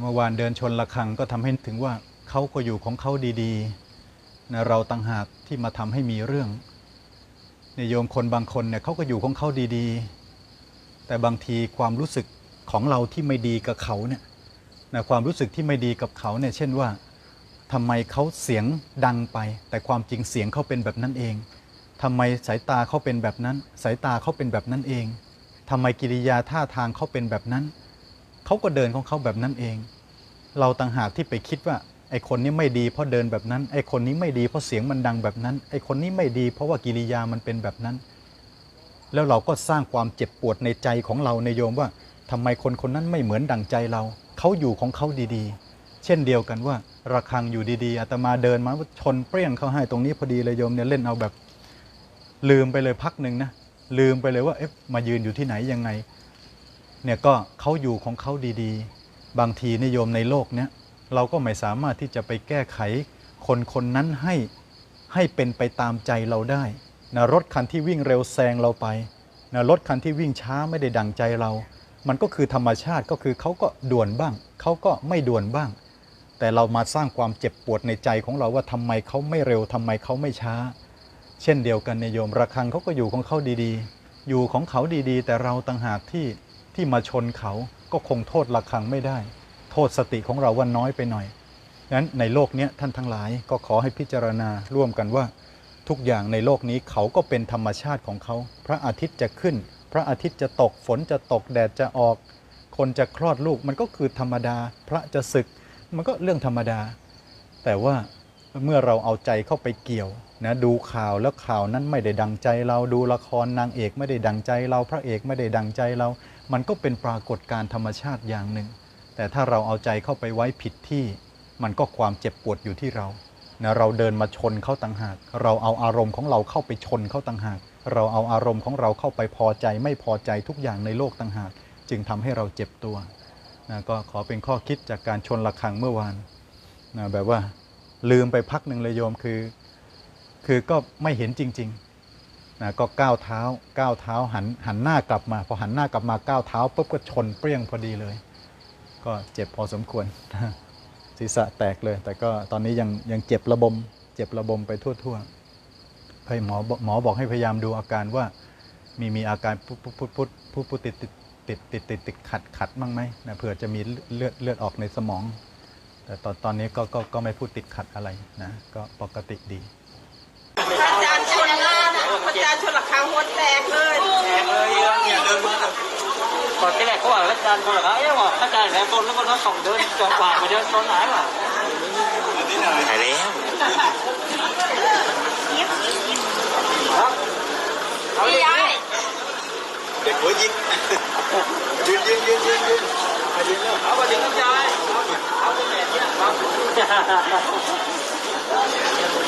เมื่อวานเดินชนระฆังก็ทำให้ถึงว่าเขาก็อยู่ของเขาดีๆนะเราต่างหากที่มาทำให้มีเรื่องในโยมคนบางคนเนี่ยเขาก็อยู่ของเขาดีๆ แต่บางทีความรู้สึกของเราที่ไม่ดีกับเขาเนี่ยนะความรู้สึกที่ไม่ดีกับเขาเนี่ยเช่นว่าทำไมเขาเสียงดังไป แต่ความจริงเสียงเขาเป็นแบบนั้นเองทำไมสายตาเขาเป็นแบบนั้น สายตาเขาเป็นแบบนั้นเองทำไมกิริยาท่าทางเขาเป็นแบบนั้น เขาก็เดินของเขาแบบนั้นเอง เราต่างหากที่ไปคิดว่าไอ้คนนี้ไม่ดีเพราะเดินแบบนั้น ไอ้คนนี้ไม่ดีเพราะเสียงมันดังแบบนั้น ไอ้คนนี้ไม่ดีเพราะว่ากิริยามันเป็นแบบนั้น แล้วเราก็สร้างความเจ็บปวดในใจของเราในโยมว่าทำไมคนคนนั้นไม่เหมือนดังใจเรา เขาอยู่ของเขาดีๆ เช่นเดียวกันว่าระฆังอยู่ดีๆอาตมาเดินมาชนเปรี้ยงเข้าให้ตรงนี้พอดีเลยโยมเนี่ยเล่นเอาแบบลืมไปเลยพักหนึ่งนะลืมไปเลยว่าเอ๊ะมายืนอยู่ที่ไหนยังไง เนี่ยก็เขาอยู่ของเขาดีๆ บางทีนิยมในโลกเนี้ยเราก็ไม่สามารถที่จะไปแก้ไขคนคนนั้นให้ให้เป็นไปตามใจเราได้นะรถคันที่วิ่งเร็วแซงเราไปนะรถคันที่วิ่งช้าไม่ได้ดังใจเรา มันก็คือธรรมชาติก็คือเขาก็ด่วนบ้าง เขาก็ไม่ด่วนบ้าง แต่เรามาสร้างความเจ็บปวดในใจของเราว่าทำไมเขาไม่เร็วทำไมเขาไม่ช้า เช่นเดียวกันในโยมระฆังเขาก็อยู่ของเขาดีๆ อยู่ของเขาดีๆ แต่เราต่างหากที่ ที่มาชนเขาก็คงโทษระฆังไม่ได้ โทษสติของเราว่าน้อยไปหน่อยนั้นในโลกนี้ท่านทั้งหลายก็ขอให้พิจารณาร่วมกันว่า ทุกอย่างในโลกนี้เขาก็เป็นธรรมชาติของเขา พระอาทิตย์จะขึ้น พระอาทิตย์จะตกฝนจะตกแดดจะออก คนจะคลอดลูกมันก็คือธรรมดา พระจะศึก มันก็เรื่องธรรมดา แต่ว่า เมื่อเราเอาใจเข้าไปเกี่ยวนะดูข่าวแล้วข่าวนั้นไม่ได้ดังใจเราดูละครนางเอกไม่ได้ดังใจเราพระเอกไม่ได้ดังใจเรา มันก็เป็นปรากฏการธรรมชาติอย่างหนึ่ง แต่ถ้าเราเอาใจเข้าไปไว้ผิดที่ มันก็ความเจ็บปวดอยู่ที่เรานะเราเดินมาชนเข้าต่างหาก เราเอาอารมณ์ของเราเข้าไปชนเข้าต่างหาก เราเอาอารมณ์ของเราเข้าไปพอใจไม่พอใจทุกอย่างในโลกต่างหาก จึงทำให้เราเจ็บตัวนะก็ขอเป็นข้อคิดจากการชนระฆังเมื่อวานนะแบบว่า ลืมไปพักหนึ่งเลยโยมคือ คือก็ไม่เห็นจริงๆนะก็ก้าวเท้าก้าวเท้าหันหันหน้ากลับมา พอหันหน้ากลับมาก้าวเท้าปุ๊บก็ชนเปรี้ยงพอดีเลย ก็เจ็บพอสมควรศีรษะแตกเลย แต่ก็ตอนนี้ยังยังเจ็บระบม เจ็บระบมไปทั่วๆให้หมอหมอบอกให้พยายามดูอาการว่ามีมีอาการพุดพุดพุดพุดพุดพุดติดติดติดติดติดติดขัดขัดบ้างไหมนะเผื่อจะมีเลือดเลือดออกในสมอง แต่ตอนตอนนี้ก็ก็ก็ไม่พูดติดขัดอะไรนะ ก็ปกติดี พระอาจารย์ชนหน้านะพระอาจารย์ชนหลังคาหัวแตกเลยเนี่ยเดินมาก่อนที่แรกเขาบอกอาจารย์คนละเอ๊ะว่าอาจารย์แหลมต้นแล้วก็น้องสองเดินจนกว่าไปเดินต้นไหนวะถ่ายแล้วพี่ยายเด็กหัวยิงยืนยืนยืนยืนยืนยืนแล้วเอาไปถึงน้ำใจ ハハハハ!